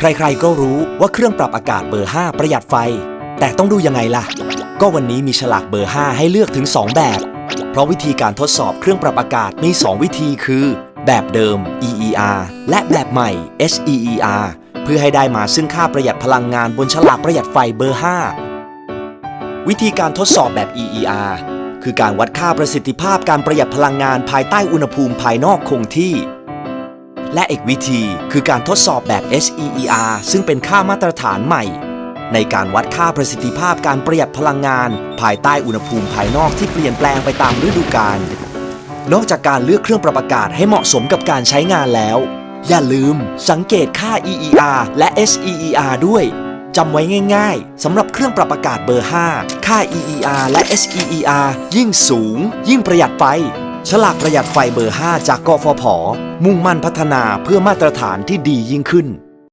ใครๆ ก็รู้ว่าเครื่องปรับอากาศเบอร์ 5 ประหยัดไฟ แต่ต้องดูยังไงล่ะ ก็วันนี้มีฉลากเบอร์ 5 ให้เลือกถึง 2 แบบ เพราะวิธีการทดสอบเครื่องปรับอากาศมี 2 วิธีคือ แบบเดิม EER และแบบใหม่ SEER เพื่อให้ได้มาซึ่งค่าประหยัดพลังงานบนฉลากประหยัดไฟเบอร์ 5 วิธีการทดสอบแบบ EER คือการวัดค่าประสิทธิภาพการประหยัดพลังงานภายใต้อุณหภูมิภายนอกคงที่ และอีกวิธีคือการทดสอบแบบ SEER ซึ่งเป็นค่ามาตรฐานใหม่ ในการวัดค่าประสิทธิภาพการประหยัดพลังงาน ภายใต้อุณหภูมิภายนอกที่เปลี่ยนแปลงไปตามฤดูกาลนอกจากการเลือกเครื่องปรับอากาศให้เหมาะสมกับการใช้งานแล้ว อย่าลืมสังเกตค่า EER และ SEER ด้วยจำไว้ง่ายๆสำหรับเครื่องปรับอากาศเบอร์ 5 ค่า EER และ SEER ยิ่งสูง ยิ่งประหยัดไฟ ฉลากประหยัดไฟเบอร์ 5 จากกฟผ มุ่งมั่นพัฒนาเพื่อมาตรฐานที่ดียิ่งขึ้น